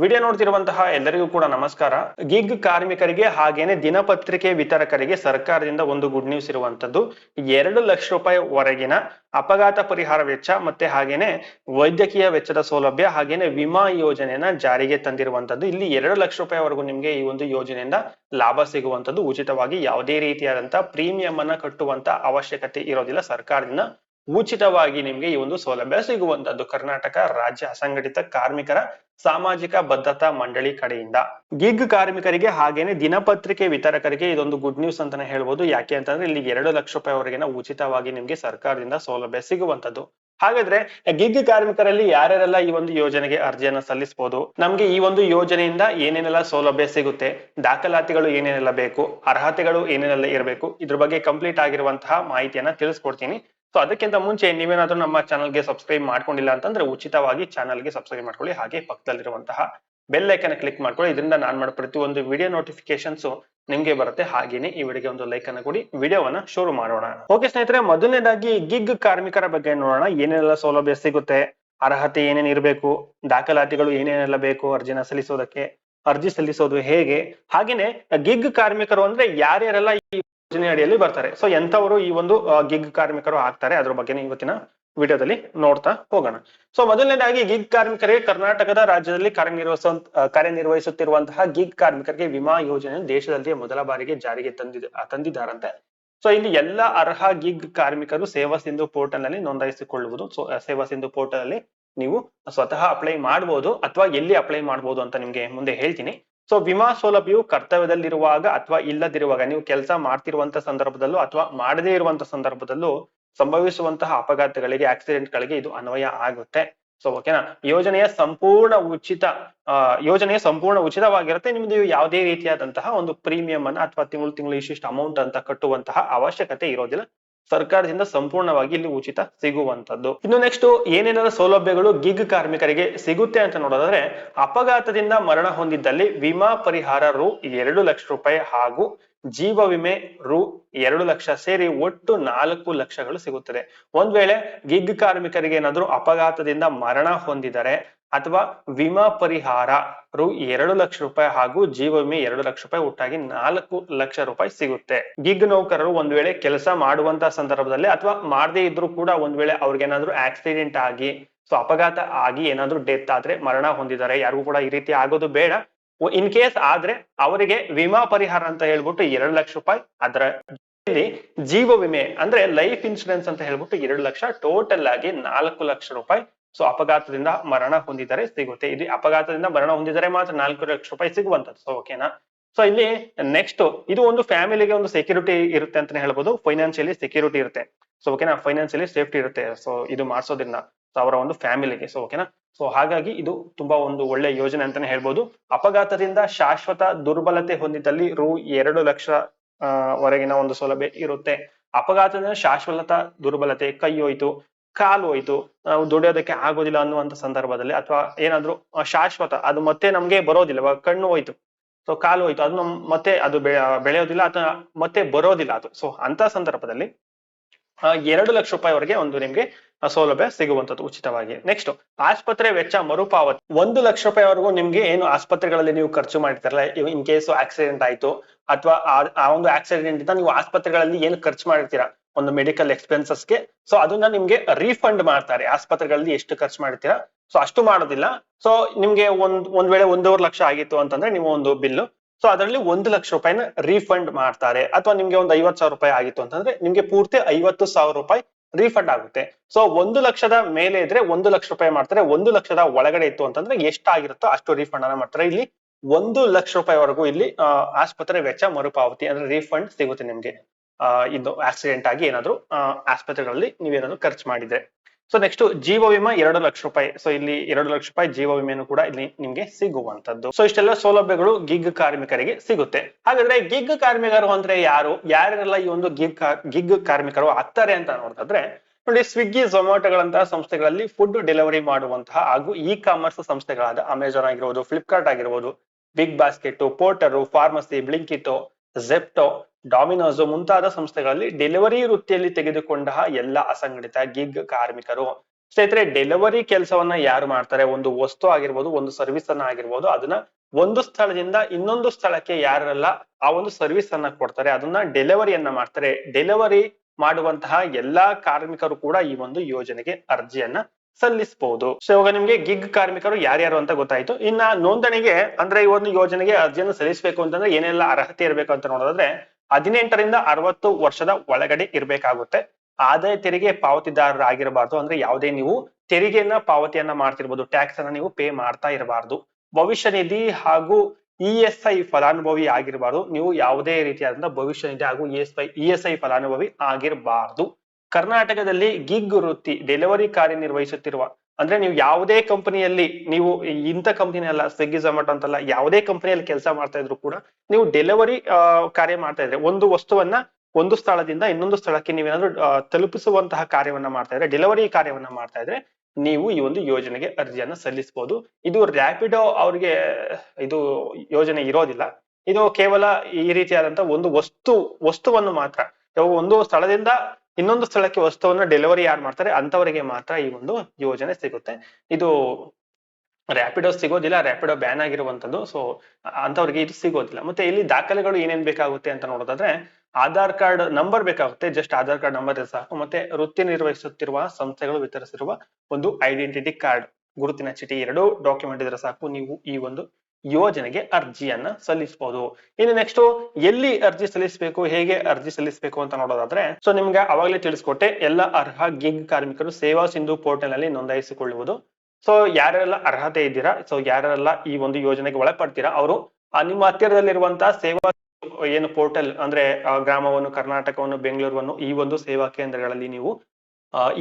Video ನೋಡ್ತಿರುವಂತಹ ಎಲ್ಲರಿಗೂ ಕೂಡ ನಮಸ್ಕಾರ. ಗಿಗ್ ಕಾರ್ಮಿಕರಿಗೆ ಹಾಗೇನೆ ದಿನಪತ್ರಿಕೆ ವಿತರಕರಿಗೆ ಸರ್ಕಾರದಿಂದ ಒಂದು ಗುಡ್ ನ್ಯೂಸ್ ಇರುವಂತದ್ದು. ಎರಡು ಲಕ್ಷ ರೂಪಾಯಿ ವರೆಗಿನ ಅಪಘಾತ ಪರಿಹಾರ ವೆಚ್ಚ ಮತ್ತೆ ಹಾಗೇನೆ ವೈದ್ಯಕೀಯ ವೆಚ್ಚದ ಸೌಲಭ್ಯ ಹಾಗೇನೆ ವಿಮಾ ಯೋಜನೆಯನ್ನ ಜಾರಿಗೆ ತಂದಿರುವಂತದ್ದು. ಇಲ್ಲಿ ಎರಡು ಲಕ್ಷ ರೂಪಾಯಿವರೆಗೂ ನಿಮ್ಗೆ ಈ ಒಂದು ಯೋಜನೆಯಿಂದ ಲಾಭ ಸಿಗುವಂತದ್ದು. ಉಚಿತವಾಗಿ ಯಾವುದೇ ರೀತಿಯಾದಂತಹ ಪ್ರೀಮಿಯಂ ಅನ್ನ ಕಟ್ಟುವಂತ ಅವಶ್ಯಕತೆ ಇರೋದಿಲ್ಲ ಸರ್ಕಾರದಿಂದ. ಉಚಿತವಾಗಿ ನಿಮ್ಗೆ ಈ ಒಂದು ಸೌಲಭ್ಯ ಸಿಗುವಂತದ್ದು. ಕರ್ನಾಟಕ ರಾಜ್ಯ ಅಸಂಘಟಿತ ಕಾರ್ಮಿಕರ ಸಾಮಾಜಿಕ ಭದ್ರತಾ ಮಂಡಳಿ ಕಡೆಯಿಂದ. ಗಿಗ್ ಕಾರ್ಮಿಕರಿಗೆ ಹಾಗೇನೆ ದಿನಪತ್ರಿಕೆ ವಿತರಕರಿಗೆ ಇದೊಂದು ಗುಡ್ ನ್ಯೂಸ್ ಅಂತಾನೆ ಹೇಳ್ಬೋದು. ಯಾಕೆ ಅಂತಂದ್ರೆ ಇಲ್ಲಿ ಎರಡು ಲಕ್ಷ ರೂಪಾಯಿವರೆಗಿನ ಉಚಿತವಾಗಿ ನಿಮ್ಗೆ ಸರ್ಕಾರದಿಂದ ಸೌಲಭ್ಯ ಸಿಗುವಂತದ್ದು. ಹಾಗಾದ್ರೆ ಗಿಗ್ ಕಾರ್ಮಿಕರಲ್ಲಿ ಯಾರ್ಯಾರೆಲ್ಲ ಈ ಒಂದು ಯೋಜನೆಗೆ ಅರ್ಜಿಯನ್ನ ಸಲ್ಲಿಸಬಹುದು ನಮ್ಗೆ ಈ ಒಂದು ಯೋಜನೆಯಿಂದ ಏನೇನೆಲ್ಲ ಸೌಲಭ್ಯ ಸಿಗುತ್ತೆ? ದಾಖಲಾತಿಗಳು ಏನೇನೆಲ್ಲ ಬೇಕು? ಅರ್ಹತೆಗಳು ಏನೇನೆಲ್ಲ ಇರಬೇಕು? ಇದ್ರ ಬಗ್ಗೆ ಕಂಪ್ಲೀಟ್ ಆಗಿರುವಂತಹ ಮಾಹಿತಿಯನ್ನ ತಿಳಿಸ್ಕೊಡ್ತೀನಿ. ಸೊ ಅದಕ್ಕಿಂತ ಮುಂಚೆ ನೀವೇನಾದ್ರೂ ನಮ್ಮ ಚಾನಲ್ಗೆ ಸಬ್ಸ್ಕ್ರೈಬ್ ಮಾಡ್ಕೊಂಡಿಲ್ಲ ಅಂತಂದ್ರೆ ಉಚಿತವಾಗಿ ಚಾನಲ್ಗೆ ಸಬ್ಸ್ಕ್ರೈಬ್ ಮಾಡ್ಕೊಳ್ಳಿ. ಹಾಗೆ ಪಕ್ಕದಲ್ಲಿರುವಂತಹ ಬೆಲ್ ಐಕನ್ ಕ್ಲಿಕ್ ಮಾಡ್ಕೊಳ್ಳಿ. ಇದರಿಂದ ನಾನು ಮಾಡೋ ಪ್ರತಿಯೊಂದು ವಿಡಿಯೋ ನೋಟಿಫಿಕೇಶನ್ಸ್ ನಿಮ್ಗೆ ಬರುತ್ತೆ. ಹಾಗೇನೆ ಈ ವಿಡಿಯೋಗೆ ಒಂದು ಲೈಕ್ ಅನ್ನು ಕೊಡಿ. ವಿಡಿಯೋವನ್ನ ಶುರು ಮಾಡೋಣ. ಓಕೆ ಸ್ನೇಹಿತರೆ, ಮೊದಲನೇದಾಗಿ ಗಿಗ್ ಕಾರ್ಮಿಕರ ಬಗ್ಗೆ ನೋಡೋಣ. ಏನೆಲ್ಲ ಸೌಲಭ್ಯ ಸಿಗುತ್ತೆ? ಅರ್ಹತೆ ಏನೇನ್ ಇರಬೇಕು? ದಾಖಲಾತಿಗಳು ಏನೇನೆಲ್ಲ ಬೇಕು? ಅರ್ಜಿನ ಸಲ್ಲಿಸೋದಕ್ಕೆ, ಅರ್ಜಿ ಸಲ್ಲಿಸೋದು ಹೇಗೆ? ಹಾಗೇನೆ ಗಿಗ್ ಕಾರ್ಮಿಕರು ಅಂದ್ರೆ ಯಾರ್ಯಾರೆಲ್ಲ ಈ ಯೋಜನೆ ಅಡಿಯಲ್ಲಿ ಬರ್ತಾರೆ. ಸೊ ಎಂತವರು ಈ ಒಂದು ಗಿಗ್ ಕಾರ್ಮಿಕರು ಆಗ್ತಾರೆ, ಅದ್ರ ಬಗ್ಗೆ ಇವತ್ತಿನ ವಿಡಿಯೋದಲ್ಲಿ ನೋಡ್ತಾ ಹೋಗೋಣ. ಸೊ ಮೊದಲನೇದಾಗಿ ಗಿಗ್ ಕಾರ್ಮಿಕರಿಗೆ ಕರ್ನಾಟಕದ ರಾಜ್ಯದಲ್ಲಿ ಕಾರ್ಯನಿರ್ವಹಿಸ ಕಾರ್ಯನಿರ್ವಹಿಸುತ್ತಿರುವಂತಹ ಗಿಗ್ ಕಾರ್ಮಿಕರಿಗೆ ವಿಮಾ ಯೋಜನೆ ದೇಶದಲ್ಲಿ ಮೊದಲ ಬಾರಿಗೆ ಜಾರಿಗೆ ತಂದಿದ ತಂದಿದ್ದಾರಂತೆ. ಸೊ ಇಲ್ಲಿ ಎಲ್ಲ ಅರ್ಹ ಗಿಗ್ ಕಾರ್ಮಿಕರು ಸೇವಾ ಸಿಂಧು ಪೋರ್ಟಲ್ನಲ್ಲಿ ನೋಂದಾಯಿಸಿಕೊಳ್ಳುವುದು. ಸೊ ಸೇವಾ ಸಿಂಧು ಪೋರ್ಟಲ್ ಅಲ್ಲಿ ನೀವು ಸ್ವತಃ ಅಪ್ಲೈ ಮಾಡಬಹುದು ಅಥವಾ ಎಲ್ಲಿ ಅಪ್ಲೈ ಮಾಡಬಹುದು ಅಂತ ನಿಮ್ಗೆ ಮುಂದೆ ಹೇಳ್ತೀನಿ. ಸೊ ವಿಮಾ ಸೌಲಭ್ಯವು ಕರ್ತವ್ಯದಲ್ಲಿರುವಾಗ ಅಥವಾ ಇಲ್ಲದಿರುವಾಗ, ನೀವು ಕೆಲಸ ಮಾಡ್ತಿರುವಂತ ಸಂದರ್ಭದಲ್ಲೂ ಅಥವಾ ಮಾಡದೇ ಇರುವಂತ ಸಂದರ್ಭದಲ್ಲೂ ಸಂಭವಿಸುವಂತಹ ಅಪಘಾತಗಳಿಗೆ ಆಕ್ಸಿಡೆಂಟ್ ಗಳಿಗೆ ಇದು ಅನ್ವಯ ಆಗುತ್ತೆ. ಸೊ ಓಕೆನಾ ಯೋಜನೆಯ ಸಂಪೂರ್ಣ ಉಚಿತ ಯೋಜನೆಯ ಸಂಪೂರ್ಣ ಉಚಿತವಾಗಿರುತ್ತೆ. ನಿಮ್ದು ಯಾವುದೇ ರೀತಿಯಾದಂತಹ ಒಂದು ಪ್ರೀಮಿಯಂ ಅನ್ನ ಅಥವಾ ತಿಂಗಳು ತಿಂಗಳು ಇಷ್ಟಿಷ್ಟು ಅಮೌಂಟ್ ಅಂತ ಕಟ್ಟುವಂತಹ ಅವಶ್ಯಕತೆ ಇರೋದಿಲ್ಲ. ಸರ್ಕಾರದಿಂದ ಸಂಪೂರ್ಣವಾಗಿ ಇಲ್ಲಿ ಉಚಿತ ಸಿಗುವಂತದ್ದು ಇನ್ನು ನೆಕ್ಸ್ಟ್ ಏನೇನೆಲ್ಲ ಸೌಲಭ್ಯಗಳು ಗಿಗ್ ಕಾರ್ಮಿಕರಿಗೆ ಸಿಗುತ್ತೆ ಅಂತ ನೋಡೋದಾದ್ರೆ, ಅಪಘಾತದಿಂದ ಮರಣ ಹೊಂದಿದ್ದಲ್ಲಿ ವಿಮಾ ಪರಿಹಾರ ರು ಎರಡು ಲಕ್ಷ ರೂಪಾಯಿ ಹಾಗೂ ಜೀವ ವಿಮೆ ರು ಎರಡು ಲಕ್ಷ ಸೇರಿ ಒಟ್ಟು ನಾಲ್ಕು ಲಕ್ಷಗಳು ಸಿಗುತ್ತದೆ. ಒಂದ್ ವೇಳೆ ಗಿಗ್ ಕಾರ್ಮಿಕರಿಗೆ ಏನಾದ್ರು ಅಪಘಾತದಿಂದ ಮರಣ ಹೊಂದಿದರೆ ಅಥವಾ ವಿಮಾ ಪರಿಹಾರ ರು ಎರಡು ಲಕ್ಷ ರೂಪಾಯಿ ಹಾಗೂ ಜೀವ ವಿಮೆ ಎರಡು ಲಕ್ಷ ರೂಪಾಯಿ ಒಟ್ಟಾಗಿ ನಾಲ್ಕು ಲಕ್ಷ ರೂಪಾಯಿ ಸಿಗುತ್ತೆ. ಗಿಗ್ ನೌಕರರು ಒಂದ್ ವೇಳೆ ಕೆಲಸ ಮಾಡುವಂತ ಸಂದರ್ಭದಲ್ಲಿ ಅಥವಾ ಮಾಡದೇ ಇದ್ರು ಕೂಡ ಒಂದ್ ವೇಳೆ ಅವ್ರಿಗೇನಾದ್ರೂ ಆಕ್ಸಿಡೆಂಟ್ ಆಗಿ, ಸೊ ಅಪಘಾತ ಆಗಿ ಏನಾದ್ರೂ ಡೆತ್ ಆದ್ರೆ ಮರಣ ಹೊಂದಿದ್ದಾರೆ, ಯಾರಿಗೂ ಕೂಡ ಈ ರೀತಿ ಆಗೋದು ಬೇಡ. ಇನ್ ಕೇಸ್ ಆದ್ರೆ ಅವರಿಗೆ ವಿಮಾ ಪರಿಹಾರ ಅಂತ ಹೇಳ್ಬಿಟ್ಟು ಎರಡು ಲಕ್ಷ ರೂಪಾಯಿ ಅದರ ಜೀವ ವಿಮೆ ಅಂದ್ರೆ ಲೈಫ್ ಇನ್ಸೂರೆನ್ಸ್ ಅಂತ ಹೇಳ್ಬಿಟ್ಟು ಎರಡು ಲಕ್ಷ ಟೋಟಲ್ ಆಗಿ ನಾಲ್ಕು ಲಕ್ಷ ರೂಪಾಯಿ ಸೊ ಅಪಘಾತದಿಂದ ಮರಣ ಹೊಂದಿದರೆ ಸಿಗುತ್ತೆ. ಇಲ್ಲಿ ಅಪಘಾತದಿಂದ ಮರಣ ಹೊಂದಿದರೆ ಮಾತ್ರ ನಾಲ್ಕು ಲಕ್ಷ ರೂಪಾಯಿ ಸಿಗುವಂತದ್ದು ಸೊ ಓಕೆನಾ ಸೊ ಇಲ್ಲಿ ನೆಕ್ಸ್ಟ್ ಇದು ಒಂದು ಫ್ಯಾಮಿಲಿಗೆ ಒಂದು ಸೆಕ್ಯೂರಿಟಿ ಇರುತ್ತೆ ಅಂತಾನೆ ಹೇಳ್ಬೋದು. ಫೈನಾನ್ಷಿಯಲಿ ಸೆಕ್ಯೂರಿಟಿ ಇರುತ್ತೆ. ಸೊ ಓಕೆನಾ ಫೈನಾನ್ಷಿಯಲಿ ಸೇಫ್ಟಿ ಇರುತ್ತೆ. ಸೊ ಇದು ಮಾಡಿಸೋದ್ರಿಂದ. ಸೊ ಅವರ ಒಂದು ಫ್ಯಾಮಿಲಿಗೆ ಸೊ ಓಕೆನಾ ಸೊ ಹಾಗಾಗಿ ಇದು ತುಂಬಾ ಒಂದು ಒಳ್ಳೆ ಯೋಜನೆ ಅಂತಾನೆ ಹೇಳ್ಬೋದು. ಅಪಘಾತದಿಂದ ಶಾಶ್ವತ ದುರ್ಬಲತೆ ಹೊಂದಿದ್ದಲ್ಲಿ ರು ಎರಡು ಲಕ್ಷ ವರೆಗಿನ ಒಂದು ಸೌಲಭ್ಯ ಇರುತ್ತೆ. ಅಪಘಾತದಿಂದ ಶಾಶ್ವತ ದುರ್ಬಲತೆ ಕೈ ಹೋಯ್ತು ಕಾಲು ಹೋಯ್ತು, ನಾವು ದುಡಿಯೋದಕ್ಕೆ ಆಗೋದಿಲ್ಲ ಅನ್ನುವಂತ ಸಂದರ್ಭದಲ್ಲಿ ಅಥವಾ ಏನಾದ್ರು ಶಾಶ್ವತ, ಅದು ಮತ್ತೆ ನಮ್ಗೆ ಬರೋದಿಲ್ಲ ಕಣ್ಣು ಹೋಯ್ತು. ಸೊ ಕಾಲು ಹೋಯ್ತು, ಅದು ನಮ್, ಮತ್ತೆ ಅದು ಬೆಳೆಯೋದಿಲ್ಲ ಅಥವಾ ಮತ್ತೆ ಬರೋದಿಲ್ಲ ಅದು. ಸೊ ಅಂತ ಸಂದರ್ಭದಲ್ಲಿ ಎರಡು ಲಕ್ಷ ರೂಪಾಯಿವರೆಗೆ ಒಂದು ನಿಮ್ಗೆ ಸೌಲಭ್ಯ ಸಿಗುವಂತದ್ದು ಉಚಿತವಾಗಿ. ನೆಕ್ಸ್ಟ್ ಆಸ್ಪತ್ರೆ ವೆಚ್ಚ ಮರುಪಾವತಿ. ಒಂದು ಲಕ್ಷ ರೂಪಾಯಿವರೆಗೂ ನಿಮ್ಗೆ ಏನು ಆಸ್ಪತ್ರೆಗಳಲ್ಲಿ ನೀವು ಖರ್ಚು ಮಾಡ್ತಾರಲ್ಲ ಇನ್ ಕೇಸ್ ಆಕ್ಸಿಡೆಂಟ್ ಆಯ್ತು, ಅಥವಾ ಆ ಒಂದು ಆಕ್ಸಿಡೆಂಟ್ ಇಂದ ನೀವು ಆಸ್ಪತ್ರೆಗಳಲ್ಲಿ ಏನು ಖರ್ಚು ಮಾಡಿರ್ತೀರಾ ಒಂದು ಮೆಡಿಕಲ್ ಎಕ್ಸ್ಪೆನ್ಸಸ್ಗೆ ಸೊ ಅದನ್ನ ನಿಮ್ಗೆ ರೀಫಂಡ್ ಮಾಡ್ತಾರೆ. ಆಸ್ಪತ್ರೆಗಳಲ್ಲಿ ಎಷ್ಟು ಖರ್ಚು ಮಾಡ್ತೀರಾ? ಸೊ ಅಷ್ಟು ಮಾಡೋದಿಲ್ಲ. ಸೊ ನಿಮ್ಗೆ ಒಂದ್ ಒಂದ್ ವೇಳೆ ಒಂದೂವರೆ ಲಕ್ಷ ಆಗಿತ್ತು ಅಂತಂದ್ರೆ ನೀವು ಒಂದು ಬಿಲ್ ಸೊ ಅದರಲ್ಲಿ ಒಂದು ಲಕ್ಷ ರೂಪಾಯಿನ ರೀಫಂಡ್ ಮಾಡ್ತಾರೆ. ಅಥವಾ ನಿಮ್ಗೆ ಒಂದು ಐವತ್ ಸಾವಿರ ರೂಪಾಯಿ ಆಗಿತ್ತು ಅಂತಂದ್ರೆ ನಿಮ್ಗೆ ಪೂರ್ತಿ ಐವತ್ತು ಸಾವಿರ ರೂಪಾಯಿ ರೀಫಂಡ್ ಆಗುತ್ತೆ. ಸೊ ಒಂದು ಲಕ್ಷದ ಮೇಲೆ ಇದ್ರೆ ಒಂದು ಲಕ್ಷ ರೂಪಾಯಿ ಮಾಡ್ತಾರೆ. ಒಂದು ಲಕ್ಷದ ಒಳಗಡೆ ಇತ್ತು ಅಂತಂದ್ರೆ ಎಷ್ಟಾಗಿರುತ್ತೋ ಅಷ್ಟು ರೀಫಂಡ್ ಅನ್ನ ಮಾಡ್ತಾರೆ. ಇಲ್ಲಿ ಒಂದು ಲಕ್ಷ ರೂಪಾಯಿವರೆಗೂ ಇಲ್ಲಿ ಆಸ್ಪತ್ರೆ ವೆಚ್ಚ ಮರುಪಾವತಿ ಅಂದ್ರೆ ರೀಫಂಡ್ ಸಿಗುತ್ತೆ ನಿಮ್ಗೆ. ಇದು ಆಕ್ಸಿಡೆಂಟ್ ಆಗಿ ಏನಾದ್ರು ಆಸ್ಪತ್ರೆಗಳಲ್ಲಿ ನೀವೇನಾದ್ರು ಖರ್ಚು ಮಾಡಿದ್ರೆ. ಸೊ ನೆಕ್ಸ್ಟ್ ಜೀವ ವಿಮಾ ಎರಡು ಲಕ್ಷ ರೂಪಾಯಿ. ಸೊ ಇಲ್ಲಿ ಎರಡು ಲಕ್ಷ ರೂಪಾಯಿ ಜೀವ ವಿಮೆಯನ್ನು ಕೂಡ ಇಲ್ಲಿ ನಿಮ್ಗೆ ಸಿಗುವಂತದ್ದು ಸೊ ಇಷ್ಟೆಲ್ಲ ಸೌಲಭ್ಯಗಳು ಗಿಗ್ ಕಾರ್ಮಿಕರಿಗೆ ಸಿಗುತ್ತೆ. ಹಾಗಾದ್ರೆ ಗಿಗ್ ಕಾರ್ಮಿಕರು ಅಂದ್ರೆ ಯಾರು? ಯಾರೆಲ್ಲ ಈ ಒಂದು ಗಿಗ್ ಗಿಗ್ ಕಾರ್ಮಿಕರು ಆಗ್ತಾರೆ ಅಂತ ನೋಡಿದ್ರೆ ನೋಡಿ ಸ್ವಿಗ್ಗಿ ಝೊಮ್ಯಾಟೋಗಳಂತಹ ಸಂಸ್ಥೆಗಳಲ್ಲಿ ಫುಡ್ ಡೆಲಿವರಿ ಮಾಡುವಂತಹ ಹಾಗೂ ಇ ಕಾಮರ್ಸ್ ಸಂಸ್ಥೆಗಳಾದ ಅಮೆಜಾನ್ ಆಗಿರ್ಬೋದು ಫ್ಲಿಪ್ಕಾರ್ಟ್ ಆಗಿರ್ಬೋದು ಬಿಗ್ ಬಾಸ್ಕೆಟ್ ಪೋರ್ಟರು ಫಾರ್ಮಸಿ ಬ್ಲಿಂಕಿಟೋ ಜೆಪ್ಟೋ ಡಾಮಿನೋಸ್ ಮುಂತಾದ ಸಂಸ್ಥೆಗಳಲ್ಲಿ ಡೆಲಿವರಿ ವೃತ್ತಿಯಲ್ಲಿ ತೆಗೆದುಕೊಂಡ ಎಲ್ಲ ಅಸಂಘಟಿತ ಗಿಗ್ ಕಾರ್ಮಿಕರು. ಸ್ನೇಹಿತರೆ ಡೆಲಿವರಿ ಕೆಲಸವನ್ನ ಯಾರು ಮಾಡ್ತಾರೆ? ಒಂದು ವಸ್ತು ಆಗಿರ್ಬೋದು, ಒಂದು ಸರ್ವಿಸ್ ಅನ್ನ ಆಗಿರ್ಬೋದು, ಅದನ್ನ ಒಂದು ಸ್ಥಳದಿಂದ ಇನ್ನೊಂದು ಸ್ಥಳಕ್ಕೆ ಯಾರಲ್ಲ ಆ ಒಂದು ಸರ್ವಿಸ್ ಅನ್ನ ಕೊಡ್ತಾರೆ. ಅದನ್ನ ಡೆಲಿವರಿಯನ್ನ ಮಾಡ್ತಾರೆ. ಡೆಲಿವರಿ ಮಾಡುವಂತಹ ಎಲ್ಲಾ ಕಾರ್ಮಿಕರು ಕೂಡ ಈ ಒಂದು ಯೋಜನೆಗೆ ಅರ್ಜಿಯನ್ನ ಸಲ್ಲಿಸಬಹುದು ಸೊ ಇವಾಗ ನಿಮ್ಗೆ ಗಿಗ್ ಕಾರ್ಮಿಕರು ಯಾರ್ಯಾರು ಅಂತ ಗೊತ್ತಾಯ್ತು. ಇನ್ನ ನೋಂದಣಿಗೆ, ಅಂದ್ರೆ ಈ ಒಂದು ಯೋಜನೆಗೆ ಅರ್ಜಿಯನ್ನು ಸಲ್ಲಿಸಬೇಕು ಅಂತಂದ್ರೆ ಏನೆಲ್ಲ ಅರ್ಹತೆ ಇರಬೇಕು ಅಂತ ನೋಡೋದಾದ್ರೆ, ಹದಿನೆಂಟರಿಂದ ಅರವತ್ತು ವರ್ಷದ ಒಳಗಡೆ ಇರಬೇಕಾಗುತ್ತೆ. ಆದಾಯ ತೆರಿಗೆ ಪಾವತಿದಾರರಾಗಿರಬಾರ್ದು ಅಂದ್ರೆ ಯಾವುದೇ ನೀವು ತೆರಿಗೆಯನ್ನ ಪಾವತಿಯನ್ನ ಮಾಡ್ತಿರ್ಬೋದು. ಟ್ಯಾಕ್ಸ್ ಅನ್ನ ನೀವು ಪೇ ಮಾಡ್ತಾ ಇರಬಾರ್ದು. ಭವಿಷ್ಯ ನಿಧಿ ಹಾಗೂ ಇ ಎಸ್ ಐ ಫಲಾನುಭವಿ ಆಗಿರಬಾರ್ದು. ನೀವು ಯಾವುದೇ ರೀತಿಯಾದಂತಹ ಭವಿಷ್ಯ ನಿಧಿ ಹಾಗೂ E S I E S I ಫಲಾನುಭವಿ ಆಗಿರಬಾರ್ದು. ಕರ್ನಾಟಕದಲ್ಲಿ ಗಿಗ್ ವೃತ್ತಿ ಡೆಲಿವರಿ ಕಾರ್ಯನಿರ್ವಹಿಸುತ್ತಿರುವ, ಅಂದ್ರೆ ನೀವು ಯಾವುದೇ ಕಂಪನಿಯಲ್ಲಿ, ನೀವು ಇಂಥ ಕಂಪನಿ ಅಲ್ಲ ಸ್ವಿಗ್ಗಿ ಝೊಮ್ಯಾಟೊ ಅಂತಲ್ಲ ಯಾವುದೇ ಕಂಪನಿಯಲ್ಲಿ ಕೆಲಸ ಮಾಡ್ತಾ ಇದ್ರು ಕೂಡ ನೀವು ಡೆಲಿವರಿ ಕಾರ್ಯ ಮಾಡ್ತಾ ಇದ್ರೆ, ಒಂದು ವಸ್ತುವನ್ನ ಒಂದು ಸ್ಥಳದಿಂದ ಇನ್ನೊಂದು ಸ್ಥಳಕ್ಕೆ ನೀವೇನಾದ್ರೂ ತಲುಪಿಸುವಂತಹ ಕಾರ್ಯವನ್ನ ಮಾಡ್ತಾ ಇದ್ರೆ ಡೆಲಿವರಿ ಕಾರ್ಯವನ್ನ ಮಾಡ್ತಾ ಇದ್ರೆ ನೀವು ಈ ಒಂದು ಯೋಜನೆಗೆ ಅರ್ಜಿಯನ್ನ ಸಲ್ಲಿಸಬಹುದು ಇದು ರ್ಯಾಪಿಡೋ ಅವ್ರಿಗೆ, ಇದು ಯೋಜನೆ ಇರೋದಿಲ್ಲ. ಇದು ಕೇವಲ ಈ ರೀತಿಯಾದಂತಹ ಒಂದು ವಸ್ತು, ವಸ್ತುವನ್ನು ಮಾತ್ರ. ಒಂದು ಸ್ಥಳದಿಂದ ಇನ್ನೊಂದು ಸ್ಥಳಕ್ಕೆ ವಸ್ತುವನ್ನ ಡೆಲಿವರಿ ಯಾರು ಮಾಡ್ತಾರೆ? ಅಂತವರಿಗೆ ಮಾತ್ರ ಈ ಒಂದು ಯೋಜನೆ ಸಿಗುತ್ತೆ. ಇದು ರ್ಯಾಪಿಡೋ ಸಿಗೋದಿಲ್ಲ ರ್ಯಾಪಿಡೋ ಬ್ಯಾನ್ ಆಗಿರುವಂತದ್ದು ಸೊ ಅಂತವ್ರಿಗೆ ಇದು ಸಿಗೋದಿಲ್ಲ. ಮತ್ತೆ ಇಲ್ಲಿ ದಾಖಲೆಗಳು ಏನೇನ್ ಬೇಕಾಗುತ್ತೆ ಅಂತ ನೋಡೋದಾದ್ರೆ, ಆಧಾರ್ ಕಾರ್ಡ್ ನಂಬರ್ ಬೇಕಾಗುತ್ತೆ. ಜಸ್ಟ್ ಆಧಾರ್ ಕಾರ್ಡ್ ನಂಬರ್ ಸಾಕು. ಮತ್ತೆ ವೃತ್ತಿ ನಿರ್ವಹಿಸುತ್ತಿರುವ ಸಂಸ್ಥೆಗಳು ವಿತರಿಸಿರುವ ಒಂದು ಐಡೆಂಟಿಟಿ ಕಾರ್ಡ್ ಗುರುತಿನ ಚೀಟಿ, ಎರಡು ಡಾಕ್ಯುಮೆಂಟ್ ಇದ್ರೆ ಸಾಕು. ನೀವು ಈ ಒಂದು ಯೋಜನೆಗೆ ಅರ್ಜಿಯನ್ನ ಸಲ್ಲಿಸಬಹುದು ಇನ್ನು ನೆಕ್ಸ್ಟ್ ಎಲ್ಲಿ ಅರ್ಜಿ ಸಲ್ಲಿಸಬೇಕು, ಹೇಗೆ ಅರ್ಜಿ ಸಲ್ಲಿಸಬೇಕು ಅಂತ ನೋಡೋದಾದ್ರೆ ಸೊ ನಿಮ್ಗೆ ಅವಾಗಲೇ ತಿಳಿಸ್ಕೊಟ್ಟೆ, ಎಲ್ಲ ಅರ್ಹ ಗಿಗ್ ಕಾರ್ಮಿಕರು ಸೇವಾ ಸಿಂಧು ಪೋರ್ಟಲ್ನಲ್ಲಿ ನೋಂದಾಯಿಸಿಕೊಳ್ಳುವುದು. ಸೊ ಯಾರೆಲ್ಲ ಅರ್ಹತೆ ಇದ್ದೀರಾ ಸೊ ಯಾರೆಲ್ಲ ಈ ಒಂದು ಯೋಜನೆಗೆ ಒಳಪಡ್ತೀರಾ, ಅವರು ನಿಮ್ಮ ಹತ್ತಿರದಲ್ಲಿರುವಂತಹ ಸೇವಾ ಏನು ಪೋರ್ಟಲ್ ಅಂದ್ರೆ ಗ್ರಾಮವನ್ನು, ಕರ್ನಾಟಕವನ್ನು ಬೆಂಗಳೂರನ್ನು ಈ ಒಂದು ಸೇವಾ ಕೇಂದ್ರಗಳಲ್ಲಿ ನೀವು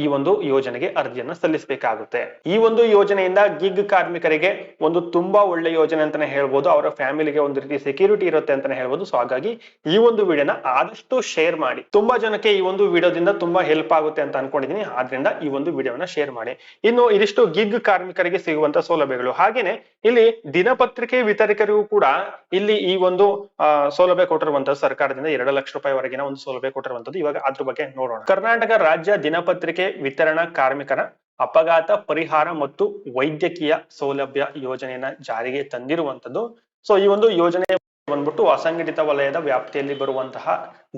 ಈ ಒಂದು ಯೋಜನೆಗೆ ಅರ್ಜಿಯನ್ನ ಸಲ್ಲಿಸಬೇಕಾಗುತ್ತೆ. ಈ ಒಂದು ಯೋಜನೆಯಿಂದ ಗಿಗ್ ಕಾರ್ಮಿಕರಿಗೆ ಒಂದು ತುಂಬಾ ಒಳ್ಳೆ ಯೋಜನೆ ಅಂತಾನೆ ಹೇಳ್ಬೋದು. ಅವರ ಫ್ಯಾಮಿಲಿಗೆ ಒಂದು ರೀತಿ ಸೆಕ್ಯೂರಿಟಿ ಇರುತ್ತೆ ಅಂತಾನೆ ಹೇಳ್ಬೋದು. ಸೊ ಹಾಗಾಗಿ ಈ ಒಂದು ವಿಡಿಯೋನ ಆದಷ್ಟು ಶೇರ್ ಮಾಡಿ. ತುಂಬಾ ಜನಕ್ಕೆ ಈ ಒಂದು ವಿಡಿಯೋದಿಂದ ತುಂಬಾ ಹೆಲ್ಪ್ ಆಗುತ್ತೆ ಅಂತ ಅನ್ಕೊಂಡಿದೀನಿ. ಆದ್ರಿಂದ ಈ ಒಂದು ವಿಡಿಯೋನ ಶೇರ್ ಮಾಡಿ. ಇನ್ನು ಇದಿಷ್ಟು ಗಿಗ್ ಕಾರ್ಮಿಕರಿಗೆ ಸಿಗುವಂತ ಸೌಲಭ್ಯಗಳು. ಹಾಗೇನೆ ಇಲ್ಲಿ ದಿನಪತ್ರಿಕೆ ವಿತರಕರಿಗೂ ಕೂಡ ಇಲ್ಲಿ ಈ ಒಂದು ಸೌಲಭ್ಯ ಕೊಟ್ಟಿರುವಂತಹ ಸರ್ಕಾರದಿಂದ ಎರಡು ಲಕ್ಷ ರೂಪಾಯಿವರೆಗಿನ ಒಂದು ಸೌಲಭ್ಯ ಕೊಟ್ಟಿರುವಂತದ್ದು ಇವಾಗ ಅದ್ರ ಬಗ್ಗೆ ನೋಡೋಣ. ಕರ್ನಾಟಕ ರಾಜ್ಯ ದಿನಪತ್ರಿಕೆ ವಿತರಣಾ ಕಾರ್ಮಿಕರ ಅಪಘಾತ ಪರಿಹಾರ ಮತ್ತು ವೈದ್ಯಕೀಯ ಸೌಲಭ್ಯ ಯೋಜನೆಯನ್ನ ಜಾರಿಗೆ ತಂದಿರುವಂತದ್ದು ಸೊ ಈ ಒಂದು ಯೋಜನೆ ಬಂದ್ಬಿಟ್ಟು ಅಸಂಘಟಿತ ವಲಯದ ವ್ಯಾಪ್ತಿಯಲ್ಲಿ ಬರುವಂತಹ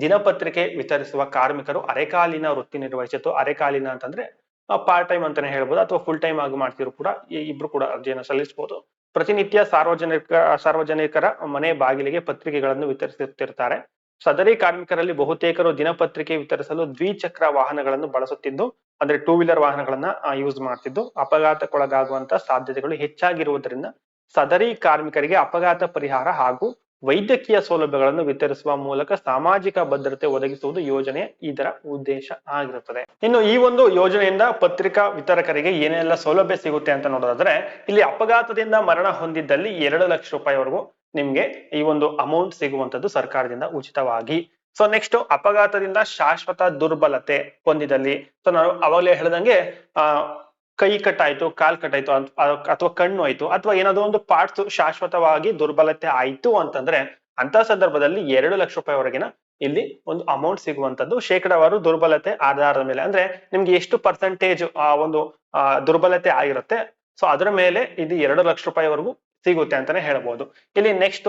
ದಿನಪತ್ರಿಕೆ ವಿತರಿಸುವ ಕಾರ್ಮಿಕರು ಅರೆಕಾಲಿನ ವೃತ್ತಿ ನಿರ್ವಹಿಸಿತ್ತು ಅರೆಕಾಲಿನ ಅಂತಂದ್ರೆ ಪಾರ್ಟ್ ಟೈಮ್ ಅಂತಾನೆ ಹೇಳ್ಬೋದು ಅಥವಾ ಫುಲ್ ಟೈಮ್ ಆಗಿ ಮಾಡ್ತಿದ್ರು ಕೂಡ ಇಬ್ರು ಕೂಡ ಅರ್ಜಿಯನ್ನು ಸಲ್ಲಿಸಬಹುದು ಪ್ರತಿನಿತ್ಯ ಸಾರ್ವಜನಿಕ, ಸಾರ್ವಜನಿಕರ ಮನೆ ಬಾಗಿಲಿಗೆ ಪತ್ರಿಕೆಗಳನ್ನು ವಿತರಿಸುತ್ತಿರ್ತಾರೆ. ಸದರಿ ಕಾರ್ಮಿಕರಲ್ಲಿ ಬಹುತೇಕರು ದಿನಪತ್ರಿಕೆ ವಿತರಿಸಲು ದ್ವಿಚಕ್ರ ವಾಹನಗಳನ್ನು ಬಳಸುತ್ತಿದ್ದು, ಅಂದ್ರೆ ಟೂ ವೀಲರ್ ವಾಹನಗಳನ್ನ ಯೂಸ್ ಮಾಡ್ತಿದ್ದು. ಅಪಘಾತಕ್ಕೊಳಗಾಗುವಂತ ಸಾಧ್ಯತೆಗಳು ಹೆಚ್ಚಾಗಿರುವುದರಿಂದ ಸದರಿ ಕಾರ್ಮಿಕರಿಗೆ ಅಪಘಾತ ಪರಿಹಾರ ಹಾಗೂ ವೈದ್ಯಕೀಯ ಸೌಲಭ್ಯಗಳನ್ನು ವಿತರಿಸುವ ಮೂಲಕ ಸಾಮಾಜಿಕ ಭದ್ರತೆ ಒದಗಿಸುವುದು ಯೋಜನೆ ಇದರ ಉದ್ದೇಶ ಆಗಿರುತ್ತದೆ. ಇನ್ನು ಈ ಒಂದು ಯೋಜನೆಯಿಂದ ಪತ್ರಿಕಾ ವಿತರಕರಿಗೆ ಏನೆಲ್ಲ ಸೌಲಭ್ಯ ಸಿಗುತ್ತೆ ಅಂತ ನೋಡೋದಾದ್ರೆ, ಇಲ್ಲಿ ಅಪಘಾತದಿಂದ ಮರಣ ಹೊಂದಿದ್ದಲ್ಲಿ ಎರಡು ಲಕ್ಷ ರೂಪಾಯಿವರೆಗೂ ನಿಮ್ಗೆ ಈ ಒಂದು ಅಮೌಂಟ್ ಸಿಗುವಂತದ್ದು ಸರ್ಕಾರದಿಂದ ಉಚಿತವಾಗಿ. ಸೊ ನೆಕ್ಸ್ಟ್ ಅಪಘಾತದಿಂದ ಶಾಶ್ವತ ದುರ್ಬಲತೆ ಹೊಂದಿದಲ್ಲಿ. ಸೊ ನಾನು ಅವಾಗಲೇ ಹೇಳ್ದಂಗೆ, ಆ, ಕೈ ಕಟ್ಟಾಯ್ತು, ಕಾಲ್ ಕಟ್ಟಾಯ್ತು ಅಥವಾ ಕಣ್ಣು ಆಯ್ತು ಅಥವಾ ಏನಾದ್ರು ಒಂದು ಪಾರ್ಟ್ಸ್ ಶಾಶ್ವತವಾಗಿ ದುರ್ಬಲತೆ ಆಯ್ತು ಅಂತಂದ್ರೆ, ಅಂತ ಸಂದರ್ಭದಲ್ಲಿ ಎರಡು ಲಕ್ಷ ರೂಪಾಯಿವರೆಗಿನ ಇಲ್ಲಿ ಒಂದು ಅಮೌಂಟ್ ಸಿಗುವಂತದ್ದು ಶೇಕಡಾವಾರು ದುರ್ಬಲತೆ ಆಧಾರದ ಮೇಲೆ. ಅಂದ್ರೆ, ನಿಮ್ಗೆ ಎಷ್ಟು ಪರ್ಸೆಂಟೇಜ್ ಆ, ಒಂದು ದುರ್ಬಲತೆ ಆಗಿರುತ್ತೆ. ಸೊ ಅದರ ಮೇಲೆ ಇದು ಎರಡು ಲಕ್ಷ ರೂಪಾಯಿವರೆಗೂ ಸಿಗುತ್ತೆ ಅಂತಾನೆ ಹೇಳ್ಬೋದು. ಇಲ್ಲಿ ನೆಕ್ಸ್ಟ್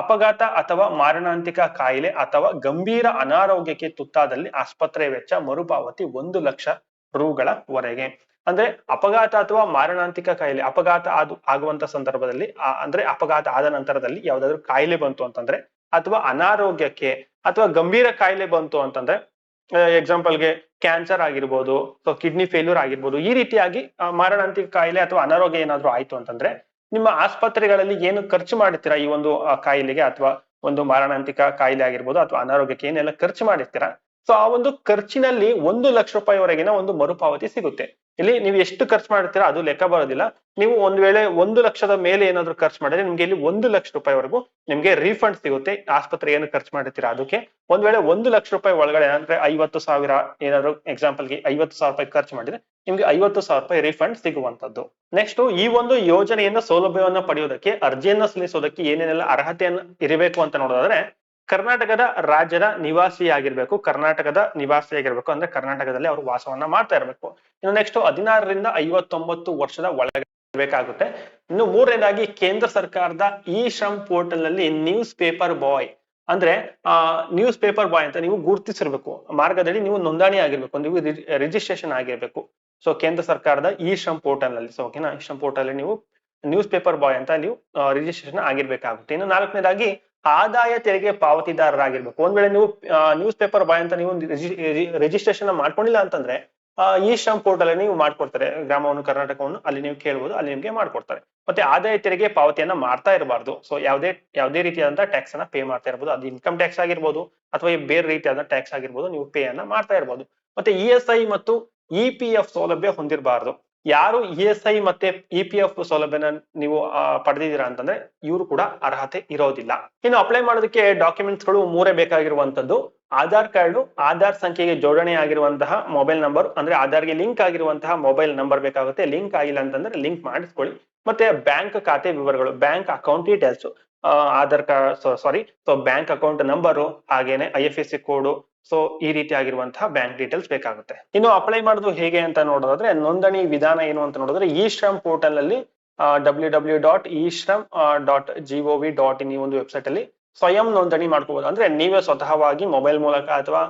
ಅಪಘಾತ ಅಥವಾ ಮಾರಣಾಂತಿಕ ಕಾಯಿಲೆ ಅಥವಾ ಗಂಭೀರ ಅನಾರೋಗ್ಯಕ್ಕೆ ತುತ್ತಾದಲ್ಲಿ ಆಸ್ಪತ್ರೆ ವೆಚ್ಚ ಮರುಪಾವತಿ ಒಂದು ಲಕ್ಷ ರುಗಳವರೆಗೆ ಅಂದ್ರೆ ಅಪಘಾತ ಅಥವಾ ಮಾರಣಾಂತಿಕ ಕಾಯಿಲೆ, ಅಪಘಾತ ಆದ, ಆಗುವಂತ ಸಂದರ್ಭದಲ್ಲಿ ಅಂದ್ರೆ ಅಪಘಾತ ಆದ ನಂತರದಲ್ಲಿ ಯಾವ್ದಾದ್ರು ಕಾಯಿಲೆ ಬಂತು ಅಂತಂದ್ರೆ ಅಥವಾ ಅನಾರೋಗ್ಯಕ್ಕೆ ಅಥವಾ ಗಂಭೀರ ಕಾಯಿಲೆ ಬಂತು ಅಂತಂದ್ರೆ ಎಕ್ಸಾಂಪಲ್ಗೆ ಕ್ಯಾನ್ಸರ್ ಆಗಿರ್ಬೋದು ಸೊ ಕಿಡ್ನಿ ಫೇಲ್ಯೂರ್ ಆಗಿರ್ಬೋದು, ಈ ರೀತಿಯಾಗಿ ಮಾರಣಾಂತಿಕ ಕಾಯಿಲೆ ಅಥವಾ ಅನಾರೋಗ್ಯ ಏನಾದ್ರು ಆಯ್ತು ಅಂತಂದ್ರೆ ನಿಮ್ಮ ಆಸ್ಪತ್ರೆಗಳಲ್ಲಿ ಏನು ಖರ್ಚು ಮಾಡ್ತೀರಾ ಈ ಒಂದು ಕಾಯಿಲೆಗೆ ಅಥವಾ ಒಂದು ಮಾರಣಾಂತಿಕ ಕಾಯಿಲೆ ಆಗಿರ್ಬೋದು ಅಥವಾ ಅನಾರೋಗ್ಯಕ್ಕೆ ಏನೆಲ್ಲ ಖರ್ಚು ಮಾಡಿರ್ತೀರಾ ಸೊ ಆ ಒಂದು ಖರ್ಚಿನಲ್ಲಿ ಒಂದು ಲಕ್ಷ ರೂಪಾಯಿವರೆಗಿನ ಒಂದು ಮರುಪಾವತಿ ಸಿಗುತ್ತೆ. ಇಲ್ಲಿ ನೀವು ಎಷ್ಟು ಖರ್ಚು ಮಾಡ್ತೀರಾ ಅದು ಲೆಕ್ಕ ಬರೋದಿಲ್ಲ. ನೀವು ಒಂದ್ ವೇಳೆ ಒಂದು ಲಕ್ಷದ ಮೇಲೆ ಏನಾದ್ರು ಖರ್ಚು ಮಾಡಿದ್ರೆ ನಿಮ್ಗೆ ಇಲ್ಲಿ ಒಂದು ಲಕ್ಷ ರೂಪಾಯಿವರೆಗೂ ನಿಮ್ಗೆ ರೀಫಂಡ್ ಸಿಗುತ್ತೆ. ಆಸ್ಪತ್ರೆ ಏನು ಖರ್ಚು ಮಾಡಿರ್ತೀರಾ ಅದಕ್ಕೆ. ಒಂದ್ ವೇಳೆ ಒಂದು ಲಕ್ಷ ರೂಪಾಯಿ ಒಳಗಡೆ ಏನಂದ್ರೆ ಐವತ್ತು ಸಾವಿರ ಏನಾದ್ರು ಎಕ್ಸಾಂಪಲ್ಗೆ ಐವತ್ತು ಸಾವಿರ ರೂಪಾಯಿ ಖರ್ಚು ಮಾಡಿದ್ರೆ ನಿಮ್ಗೆ ಐವತ್ತು ಸಾವಿರ ರೂಪಾಯಿ ರೀಫಂಡ್ ಸಿಗುವಂತದ್ದು ನೆಕ್ಸ್ಟ್ ಈ ಒಂದು ಯೋಜನೆಯನ್ನ ಸೌಲಭ್ಯವನ್ನ ಪಡೆಯೋದಕ್ಕೆ, ಅರ್ಜಿಯನ್ನ ಸಲ್ಲಿಸೋದಕ್ಕೆ ಏನೇನೆಲ್ಲ ಅರ್ಹತೆಯನ್ನ ಇರಬೇಕು ಅಂತ ನೋಡೋದಾದ್ರೆ ಕರ್ನಾಟಕದ ರಾಜ್ಯದ ನಿವಾಸಿಯಾಗಿರ್ಬೇಕು, ಕರ್ನಾಟಕದ ನಿವಾಸಿಯಾಗಿರ್ಬೇಕು ಅಂದ್ರೆ ಕರ್ನಾಟಕದಲ್ಲಿ ಅವರು ವಾಸವನ್ನ ಮಾಡ್ತಾ ಇರಬೇಕು. ಇನ್ನು ನೆಕ್ಸ್ಟ್ ಹದಿನಾರರಿಂದ ಐವತ್ತೊಂಬತ್ತು ವರ್ಷದ ಒಳಗೆ ಬೇಕಾಗುತ್ತೆ. ಇನ್ನು ಮೂರನೇದಾಗಿ ಕೇಂದ್ರ ಸರ್ಕಾರದ ಇ ಶ್ರಮ್ ಪೋರ್ಟಲ್ನಲ್ಲಿ ನ್ಯೂಸ್ ಪೇಪರ್ ಬಾಯ್ ಅಂದ್ರೆ, ಆ ನ್ಯೂಸ್ ಪೇಪರ್ ಬಾಯ್ ಅಂತ ನೀವು ಗುರುತಿಸಿರ್ಬೇಕು. ಮಾರ್ಗದಲ್ಲಿ ನೀವು ನೋಂದಣಿ ಆಗಿರ್ಬೇಕು ನೀವು ರಿಜಿಸ್ಟ್ರೇಷನ್ ಆಗಿರ್ಬೇಕು. ಸೊ ಕೇಂದ್ರ ಸರ್ಕಾರದ ಇ ಶ್ರಮ್ ಪೋರ್ಟಲ್ನಲ್ಲಿ ಸೊ ಓಕೆನಾ ಇ ಶ್ರಮ್ ಪೋರ್ಟಲ್ ನೀವು ನ್ಯೂಸ್ ಪೇಪರ್ ಬಾಯ್ ಅಂತ ನೀವು ರಿಜಿಸ್ಟ್ರೇಷನ್ ಆಗಿರ್ಬೇಕಾಗುತ್ತೆ. ಇನ್ನು ನಾಲ್ಕನೇದಾಗಿ ಆದಾಯ ತೆರಿಗೆ ಪಾವತಿದಾರರಾಗಿರ್ಬೇಕು. ಒಂದ್ ವೇಳೆ ನೀವು ನ್ಯೂಸ್ ಪೇಪರ್ ಬಾಯ್ ಅಂತ ನೀವು ರಿಜಿಸ್ಟ್ರೇಷನ್ ಮಾಡ್ಕೊಂಡಿಲ್ಲ ಅಂತಂದ್ರೆ ಈ ಶ್ರಮ್ ಪೋರ್ಟಲ್ ನೀವು ಮಾಡ್ಕೊಡ್ತಾರೆ. ಗ್ರಾಮವನ್ನು, ಕರ್ನಾಟಕವನ್ನು ಅಲ್ಲಿ ನೀವು ಕೇಳ್ಬೋದು, ಅಲ್ಲಿ ನಿಮ್ಗೆ ಮಾಡ್ಕೊಡ್ತಾರೆ. ಮತ್ತೆ ಆದಾಯ ತೆರಿಗೆ ಪಾವತಿಯನ್ನ ಮಾಡ್ತಾ ಇರಬಾರ್ದು. ಸೊ ಯಾವುದೇ ಯಾವುದೇ ರೀತಿಯಾದಂತಹ ಟ್ಯಾಕ್ಸ್ ಅನ್ನ ಪೇ ಮಾಡ್ತಾ ಇರ್ಬೋದು ಅದು ಇನ್ಕಮ್ ಟ್ಯಾಕ್ಸ್ ಆಗಿರ್ಬೋದು, ಅಥವಾ ಬೇರೆ ರೀತಿಯಾದ ಟ್ಯಾಕ್ಸ್ ಆಗಿರ್ಬೋದು, ನೀವು ಪೇ ಅನ್ನ ಮಾಡ್ತಾ ಇರ್ಬೋದು ಮತ್ತೆ ಇ ಎಸ್ ಐ ಮತ್ತು ಇ ಪಿ ಎಫ್ ಸೌಲಭ್ಯ ಹೊಂದಿರಬಾರ್ದು. ಯಾರು ಇ ಎಸ್ ಐ ಮತ್ತೆ ಇ ಪಿ ಎಫ್ ಸೌಲಭ್ಯನ ನೀವು ಪಡೆದಿದ್ದೀರಾ ಅಂತಂದ್ರೆ ಇವರು ಕೂಡ ಅರ್ಹತೆ ಇರೋದಿಲ್ಲ. ಇನ್ನು ಅಪ್ಲೈ ಮಾಡೋದಕ್ಕೆ ಡಾಕ್ಯುಮೆಂಟ್ಸ್ಗಳು ಮೂರೇ ಬೇಕಾಗಿರುವಂತದ್ದು. ಆಧಾರ್ ಕಾರ್ಡ್ ಆಧಾರ್ ಸಂಖ್ಯೆಗೆ ಜೋಡಣೆ ಆಗಿರುವಂತಹ ಮೊಬೈಲ್ ನಂಬರ್ ಅಂದ್ರೆ ಆಧಾರ್ಗೆ ಲಿಂಕ್ ಆಗಿರುವಂತಹ ಮೊಬೈಲ್ ನಂಬರ್ ಬೇಕಾಗುತ್ತೆ. ಲಿಂಕ್ ಆಗಿಲ್ಲ ಅಂತಂದ್ರೆ ಲಿಂಕ್ ಮಾಡಿಸ್ಕೊಳ್ಳಿ. ಮತ್ತೆ ಬ್ಯಾಂಕ್ ಖಾತೆ ವಿವರಗಳು bank account details Aadhaar card sorry so bank account number ಹಾಗೇನೆ I F S code so ಈ ರೀತಿ ಆಗಿರುವಂತಹ ಬ್ಯಾಂಕ್ ಡೀಟೇಲ್ಸ್ ಬೇಕಾಗುತ್ತೆ. ಇನ್ನು ಅಪ್ಲೈ ಮಾಡೋದು ಹೇಗೆ ಅಂತ ನೋಡೋದಾದ್ರೆ, ನೋಂದಣಿ ವಿಧಾನ ಏನು ಅಂತ ನೋಡಿದ್ರೆ ಇ ಶ್ರಮ್ ಪೋರ್ಟಲ್ ಅಲ್ಲಿ W W dot E Shram dot V dot in ಈ ಒಂದು ವೆಬ್ಸೈಟ್ ಅಲ್ಲಿ ಸ್ವಯಂ ನೋಂದಣಿ ಮಾಡ್ಕೋಬಹುದು ಅಂದ್ರೆ ನೀವೇ ಸ್ವತಃವಾಗಿ ಮೊಬೈಲ್ ಮೂಲಕ ಅಥವಾ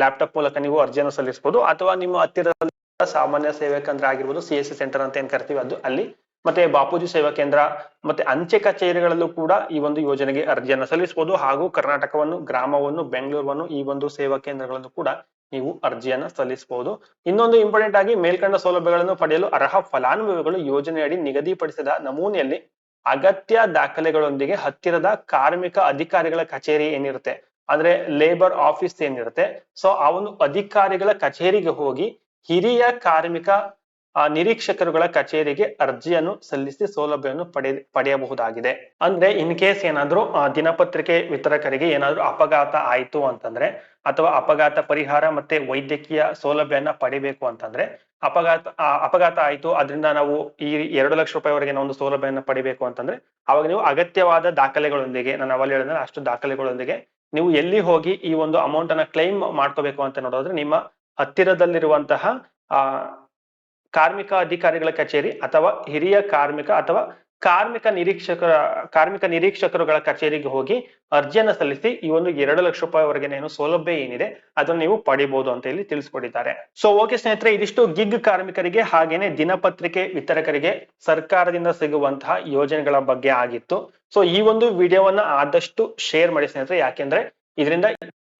ಲ್ಯಾಪ್ಟಾಪ್ ಮೂಲಕ ನೀವು ಅರ್ಜಿಯನ್ನು ಸಲ್ಲಿಸಬಹುದು ಅಥವಾ ನಿಮ್ಮ ಹತ್ತಿರದ ಸಾಮಾನ್ಯ ಸೇವೆ ಕೇಂದ್ರ ಆಗಿರ್ಬೋದು ಸಿ ಸಿ ಸೆಂಟರ್ ಅಂತ ಏನ್ ಕರಿತೀವಿ, ಅದು ಅಲ್ಲಿ ಮತ್ತೆ ಬಾಪೂಜಿ ಸೇವಾ ಕೇಂದ್ರ ಮತ್ತೆ ಅಂಚೆ ಕಚೇರಿಗಳಲ್ಲೂ ಕೂಡ ಈ ಒಂದು ಯೋಜನೆಗೆ ಅರ್ಜಿಯನ್ನು ಸಲ್ಲಿಸಬಹುದು ಹಾಗೂ ಕರ್ನಾಟಕವನ್ನು, ಗ್ರಾಮವನ್ನು ಬೆಂಗಳೂರನ್ನು ಈ ಒಂದು ಸೇವಾ ಕೇಂದ್ರಗಳನ್ನು ಕೂಡ ನೀವು ಅರ್ಜಿಯನ್ನ ಸಲ್ಲಿಸಬಹುದು ಇನ್ನೊಂದು ಇಂಪಾರ್ಟೆಂಟ್ ಆಗಿ ಮೇಲ್ಕಂಡ ಸೌಲಭ್ಯಗಳನ್ನು ಪಡೆಯಲು ಅರ್ಹ ಫಲಾನುಭವಿಗಳು ಯೋಜನೆಯಡಿ ನಿಗದಿಪಡಿಸಿದ ನಮೂನೆಯಲ್ಲಿ ಅಗತ್ಯ ದಾಖಲೆಗಳೊಂದಿಗೆ ಹತ್ತಿರದ ಕಾರ್ಮಿಕ ಅಧಿಕಾರಿಗಳ ಕಚೇರಿ ಏನಿರುತ್ತೆ? ಅಂದ್ರೆ ಲೇಬರ್ ಆಫೀಸ್ ಏನಿರುತ್ತೆ? ಸೊ ಆ ಒಂದು ಅಧಿಕಾರಿಗಳ ಕಚೇರಿಗೆ ಹೋಗಿ ಹಿರಿಯ ಕಾರ್ಮಿಕ ಆ, ನಿರೀಕ್ಷಕರುಗಳ ಕಚೇರಿಗೆ ಅರ್ಜಿಯನ್ನು ಸಲ್ಲಿಸಿ ಸೌಲಭ್ಯವನ್ನು ಪಡೆ ಪಡೆಯಬಹುದಾಗಿದೆ. ಅಂದ್ರೆ ಇನ್ ಕೇಸ್ ಏನಾದ್ರೂ ದಿನಪತ್ರಿಕೆ ವಿತರಕರಿಗೆ ಏನಾದ್ರೂ ಅಪಘಾತ ಆಯಿತು ಅಂತಂದ್ರೆ ಅಥವಾ ಅಪಘಾತ ಪರಿಹಾರ ಮತ್ತೆ ವೈದ್ಯಕೀಯ ಸೌಲಭ್ಯನ ಪಡಿಬೇಕು ಅಂತಂದ್ರೆ ಅಪಘಾತ ಅಪಘಾತ ಆಯ್ತು ಅದರಿಂದ ನಾವು ಈ ಎರಡು ಲಕ್ಷ ರೂಪಾಯಿವರೆಗೆ ನಾವು ಒಂದು ಸೌಲಭ್ಯವನ್ನು ಪಡಿಬೇಕು ಅಂತಂದ್ರೆ ಅವಾಗ ನೀವು ಅಗತ್ಯವಾದ ದಾಖಲೆಗಳೊಂದಿಗೆ ನಾನು ಅವಲ್ಲಿ ಹೇಳಿದ್ರೆ ಅಷ್ಟು ದಾಖಲೆಗಳೊಂದಿಗೆ ನೀವು ಎಲ್ಲಿ ಹೋಗಿ ಈ ಒಂದು ಅಮೌಂಟ್ ಅನ್ನ ಕ್ಲೈಮ್ ಮಾಡ್ಕೋಬೇಕು ಅಂತ ನೋಡೋದ್ರೆ ನಿಮ್ಮ ಹತ್ತಿರದಲ್ಲಿರುವಂತಹ ಆ ಕಾರ್ಮಿಕ ಅಧಿಕಾರಿಗಳ ಕಚೇರಿ ಅಥವಾ ಹಿರಿಯ ಕಾರ್ಮಿಕ ಅಥವಾ ಕಾರ್ಮಿಕ ನಿರೀಕ್ಷಕರ, ಕಾರ್ಮಿಕ ನಿರೀಕ್ಷಕರುಗಳ ಕಚೇರಿಗೆ ಹೋಗಿ ಅರ್ಜಿಯನ್ನ ಸಲ್ಲಿಸಿ ಈ ಒಂದು ಎರಡು ಲಕ್ಷ ರೂಪಾಯಿವರೆಗೆ ಏನು ಸೌಲಭ್ಯ ಏನಿದೆ ಅದನ್ನು ನೀವು ಪಡಿಬಹುದು ಅಂತ ಇಲ್ಲಿ ತಿಳಿಸ್ಕೊಟ್ಟಿದ್ದಾರೆ. ಸೊ ಓಕೆ ಸ್ನೇಹಿತರೆ, ಇದಿಷ್ಟು ಗಿಗ್ ಕಾರ್ಮಿಕರಿಗೆ ಹಾಗೇನೆ ದಿನಪತ್ರಿಕೆ ವಿತರಕರಿಗೆ ಸರ್ಕಾರದಿಂದ ಸಿಗುವಂತಹ ಯೋಜನೆಗಳ ಬಗ್ಗೆ ಆಗಿತ್ತು. ಸೊ ಈ ಒಂದು ವಿಡಿಯೋವನ್ನ ಆದಷ್ಟು ಶೇರ್ ಮಾಡಿ ಸ್ನೇಹಿತರೆ, ಯಾಕೆಂದ್ರೆ ಇದರಿಂದ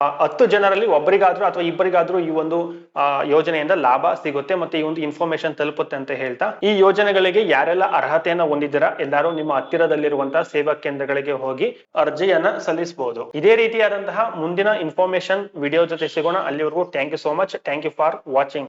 ಹತ್ತು ಜನರಲ್ಲಿ ಒಬ್ಬರಿಗಾದ್ರೂ ಅಥವಾ ಇಬ್ಬರಿಗಾದ್ರೂ ಈ ಒಂದು ಯೋಜನೆಯಿಂದ ಲಾಭ ಸಿಗುತ್ತೆ ಮತ್ತೆ ಈ ಒಂದು ಇನ್ಫಾರ್ಮೇಶನ್ ತಲುಪುತ್ತೆ ಅಂತ ಹೇಳ್ತಾ, ಈ ಯೋಜನೆಗಳಿಗೆ ಯಾರೆಲ್ಲ ಅರ್ಹತೆಯನ್ನ ಹೊಂದಿದ್ದೀರಾ ಎಲ್ಲರೂ ನಿಮ್ಮ ಹತ್ತಿರದಲ್ಲಿರುವಂತಹ ಸೇವಾ ಕೇಂದ್ರಗಳಿಗೆ ಹೋಗಿ ಅರ್ಜಿಯನ್ನ ಸಲ್ಲಿಸಬಹುದು ಇದೇ ರೀತಿಯಾದಂತಹ ಮುಂದಿನ ಇನ್ಫಾರ್ಮೇಶನ್ ವಿಡಿಯೋ ಜೊತೆ ಸಿಗೋಣ. ಅಲ್ಲಿವರೆಗೂ thank you so much thank you for watching